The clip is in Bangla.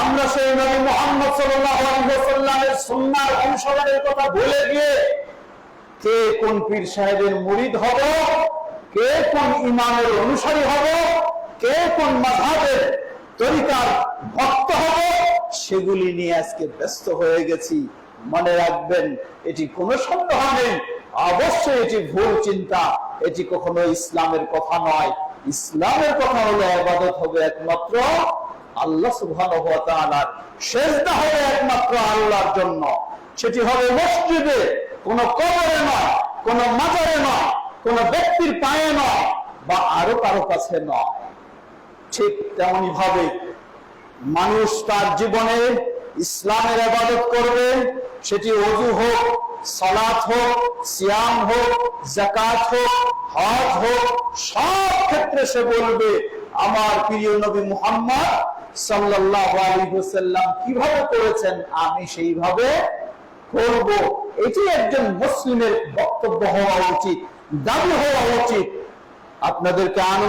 আমরা সেই নবী মোহাম্মদ আলাইহি ওয়াসাল্লামের অনুসরণের কথা ভুলে গিয়ে কে কোন পীর সাহেবের মুরিদ হব, কে কোন ইমামের অনুসারী হব, কে কোন মাযহাবের তরিকার ভক্ত হব, সেগুলি নিয়ে আজকে ব্যস্ত হয়ে গেছি। মনে রাখবেন, এটি কোনো সন্দেহ নেই। অবশ্যই এটি ভুল চিন্তা। এটি কখনো ইসলামের কথা নয়। ইসলামের কথা হলো আবাদত হবে একমাত্র আল্লাহ তাআলার সেজদা হবে একমাত্র আল্লাহর জন্য। সেটি হবে মসজিদে কবরে নয় মাজারে নয় ব্যক্তির পায়ে নয় বা আরও কারও কাছে নয়। ঠিক তেমনি ভাবে মানুষ তার জীবনে ইসলামের আবাদত করবে, সেটি অজু হোক, সালাত হোক, সিয়াম হোক জাকাত হোক, হজ হোক, সব ক্ষেত্রে সে বলবে, আমার প্রিয় নবী মুহাম্মদ ওয়াসাল্লাম কীভাবে করেছেন, আমি সেইভাবে করব। এটি একজন মুসলিমের বক্তব্য হওয়া উচিত, দাবি হওয়া উচিত। আপনাদেরকে আনন্দ